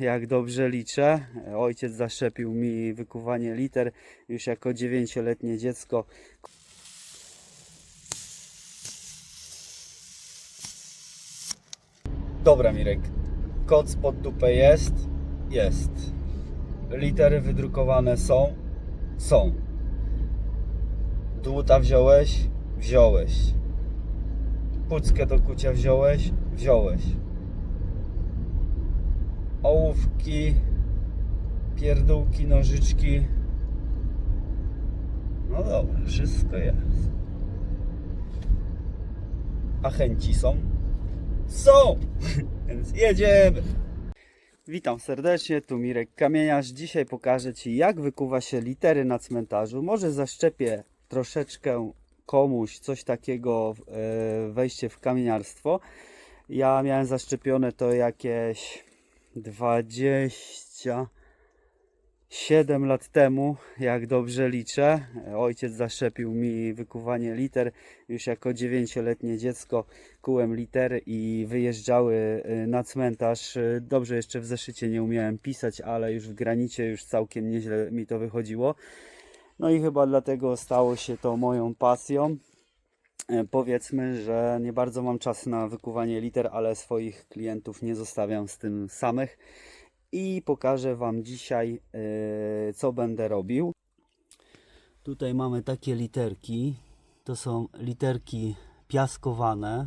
jak dobrze liczę. Ojciec zaszczepił mi wykuwanie liter już jako dziewięcioletnie dziecko. Dobra Mirek, kod pod dupę jest? Jest. Litery wydrukowane są? Są. Dłuta wziąłeś? Wziąłeś. Puckę do kucia wziąłeś? Wziąłeś. Ołówki, pierdółki, nożyczki. No dobra, wszystko jest. A chęci są? Są! Więc jedziemy! Witam serdecznie, tu Mirek Kamieniarz. Dzisiaj pokażę Ci, jak wykuwa się litery na cmentarzu. Może zaszczepię troszeczkę komuś coś takiego, e, wejście w kamieniarstwo. Ja miałem zaszczepione to jakieś 27 lat temu, jak dobrze liczę. Ojciec zaszczepił mi wykuwanie liter. Już jako dziewięcioletnie dziecko kułem litery i wyjeżdżały y, na cmentarz. Y, Dobrze jeszcze w zeszycie nie umiałem pisać, ale już w granicie już całkiem nieźle mi to wychodziło. No i chyba dlatego stało się to moją pasją. E, Powiedzmy, że nie bardzo mam czas na wykuwanie liter, ale swoich klientów nie zostawiam z tym samych. I pokażę Wam dzisiaj, e, co będę robił. Tutaj mamy takie literki. To są literki piaskowane,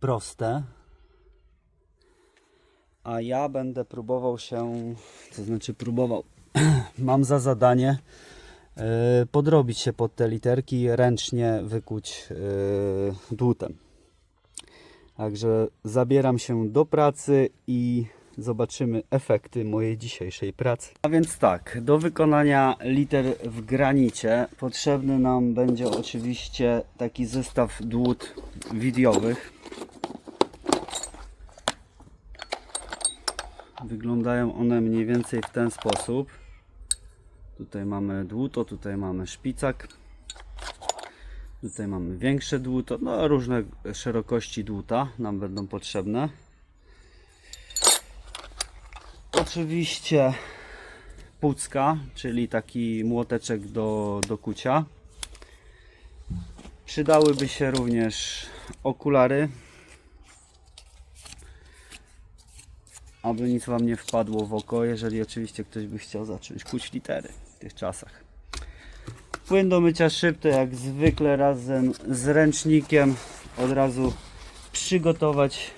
proste. A ja będę próbował się, to znaczy próbował, mam za zadanie podrobić się pod te literki ręcznie wykuć e, dłutem. Także zabieram się do pracy i zobaczymy efekty mojej dzisiejszej pracy. A więc tak, do wykonania liter w granicie potrzebny nam będzie oczywiście taki zestaw dłut widiowych. Wyglądają one mniej więcej w ten sposób. Tutaj mamy dłuto, tutaj mamy szpicak. Tutaj mamy większe dłuto, no różne szerokości dłuta nam będą potrzebne. Oczywiście pucka, czyli taki młoteczek do, do kucia. Przydałyby się również okulary, aby nic Wam nie wpadło w oko, jeżeli oczywiście ktoś by chciał zacząć kuć litery tych czasach. Płyn do mycia szyb to jak zwykle razem z ręcznikiem od razu przygotować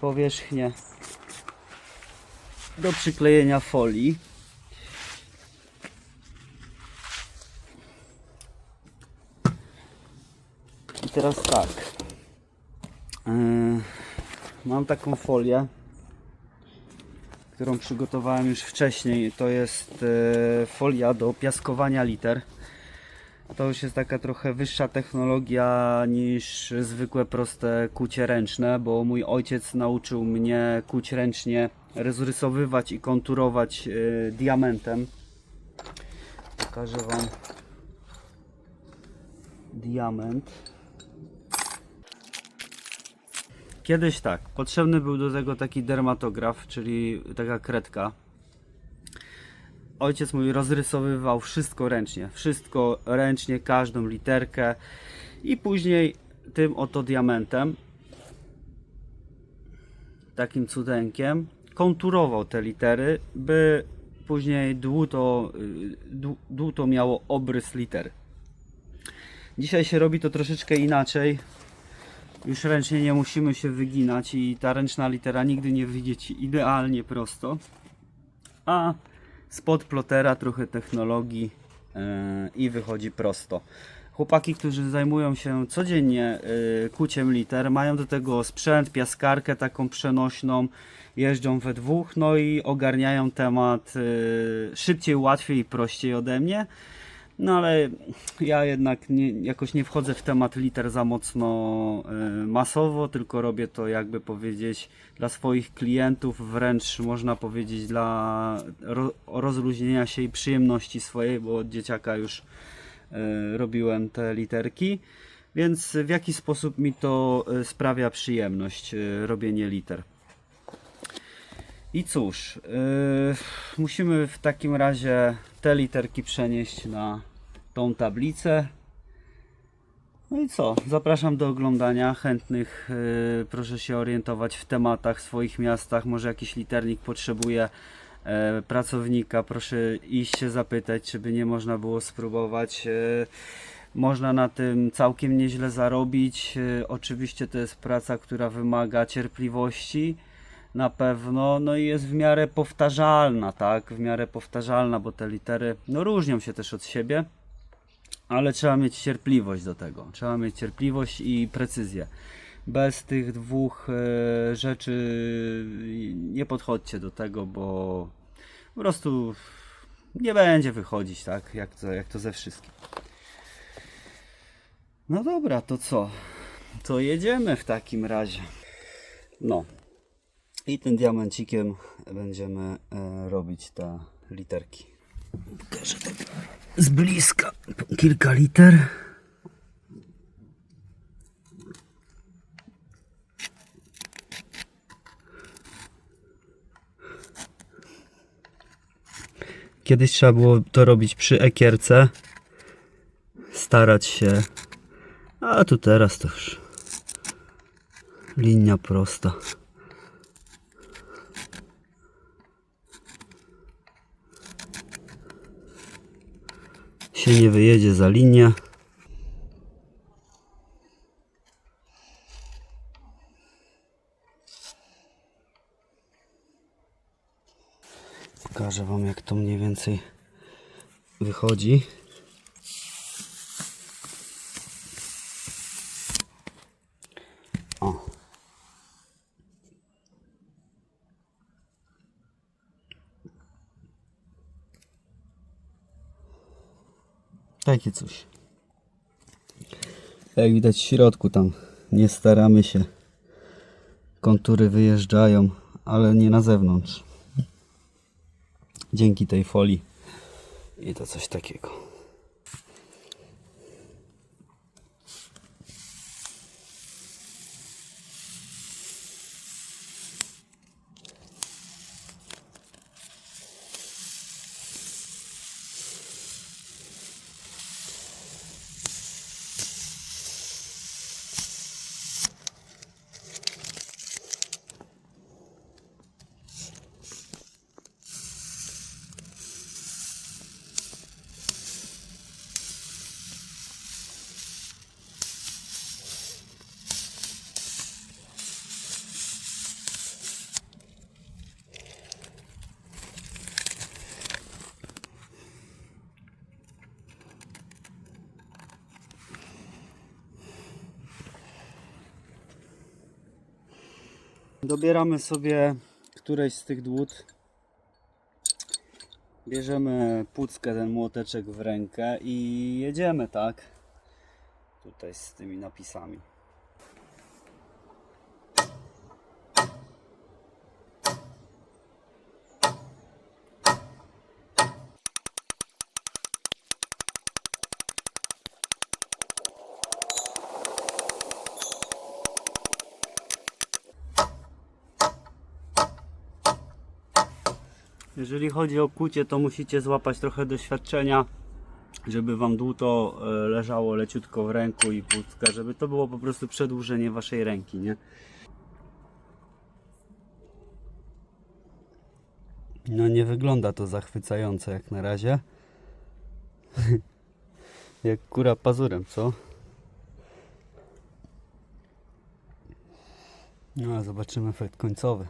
powierzchnię do przyklejenia folii. I teraz tak. Yy, mam taką folię, którą przygotowałem już wcześniej. To jest e, folia do piaskowania liter. To już jest taka trochę wyższa technologia niż zwykłe proste kucie ręczne, bo mój ojciec nauczył mnie kuć ręcznie, rozrysowywać i konturować e, diamentem. Pokażę Wam diament. Kiedyś tak, potrzebny był do tego taki dermatograf, czyli taka kredka. Ojciec mój rozrysowywał wszystko ręcznie, wszystko ręcznie, każdą literkę i później tym oto diamentem, takim cudeńkiem, konturował te litery, by później dłuto, y, dłu- dłuto miało obrys liter. Dzisiaj się robi to troszeczkę inaczej. Już ręcznie nie musimy się wyginać i ta ręczna litera nigdy nie wyjdzie Ci idealnie prosto. A spod plotera trochę technologii yy, i wychodzi prosto. Chłopaki, którzy zajmują się codziennie yy, kuciem liter, mają do tego sprzęt, piaskarkę taką przenośną, jeżdżą we dwóch, no i ogarniają temat yy, szybciej, łatwiej i prościej ode mnie. No ale ja jednak nie, jakoś nie wchodzę w temat liter za mocno y, masowo, tylko robię to jakby powiedzieć dla swoich klientów, wręcz można powiedzieć dla ro, rozluźnienia się i przyjemności swojej, bo od dzieciaka już y, robiłem te literki. Więc w jaki sposób mi to y, sprawia przyjemność, y, robienie liter? I cóż, yy, musimy w takim razie te literki przenieść na tą tablicę. No i co? Zapraszam do oglądania. Chętnych yy, proszę się orientować w tematach swoich miastach. Może jakiś liternik potrzebuje e, pracownika. Proszę iść się zapytać, czy by nie można było spróbować. E, można na tym całkiem nieźle zarobić. E, Oczywiście to jest praca, która wymaga cierpliwości na pewno, no i jest w miarę powtarzalna, tak? W miarę powtarzalna, bo te litery no różnią się też od siebie, ale trzeba mieć cierpliwość do tego. Trzeba mieć cierpliwość i precyzję. Bez tych dwóch e, rzeczy nie podchodźcie do tego, bo po prostu nie będzie wychodzić, tak? Jak to, jak to ze wszystkim. No dobra, to co? To jedziemy w takim razie. No, i tym diamencikiem będziemy e, robić te literki. Pokażę tak z bliska kilka liter. Kiedyś trzeba było to robić przy ekierce. Starać się. A tu teraz to już linia prosta. Się nie wyjedzie za linię. Pokażę Wam jak to mniej więcej wychodzi. O. Takie coś. Jak widać w środku tam nie staramy się. Kontury wyjeżdżają, ale nie na zewnątrz. Dzięki tej folii. I to coś takiego. Dobieramy sobie któreś z tych dłut. Bierzemy puckę, ten młoteczek w rękę i jedziemy, tak? Tutaj z tymi napisami. Jeżeli chodzi o kucie, to musicie złapać trochę doświadczenia, żeby wam dłuto e, leżało leciutko w ręku i pucka, żeby to było po prostu przedłużenie waszej ręki, nie? No nie wygląda to zachwycająco jak na razie. jak kura pazurem, co? No a zobaczymy efekt końcowy.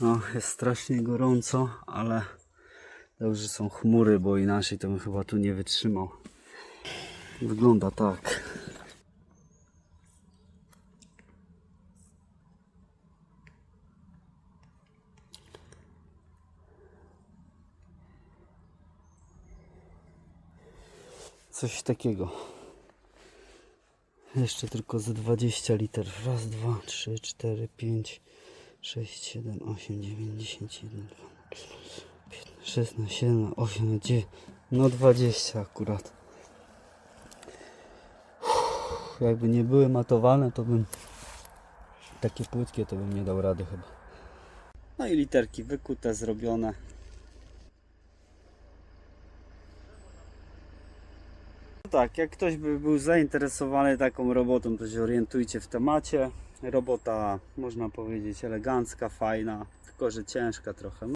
No, jest strasznie gorąco, ale dobrze są chmury, bo inaczej to bym chyba tu nie wytrzymał. Wygląda tak. Coś takiego. Jeszcze tylko ze 20 liter. Raz, dwa, trzy, cztery, pięć, sześć, siedem, osiem, dziewięć, dziesięć, jeden, dwa, piętnaście, szesnaście, siedem, osiem, dziewięć. No 20 akurat. Uff, Jakby nie były matowane, to bym takie płytkie to bym nie dał rady chyba. No i literki wykute, zrobione. No tak, jak ktoś by był zainteresowany taką robotą, to się orientujcie w temacie. Robota, można powiedzieć, elegancka, fajna, tylko że ciężka trochę.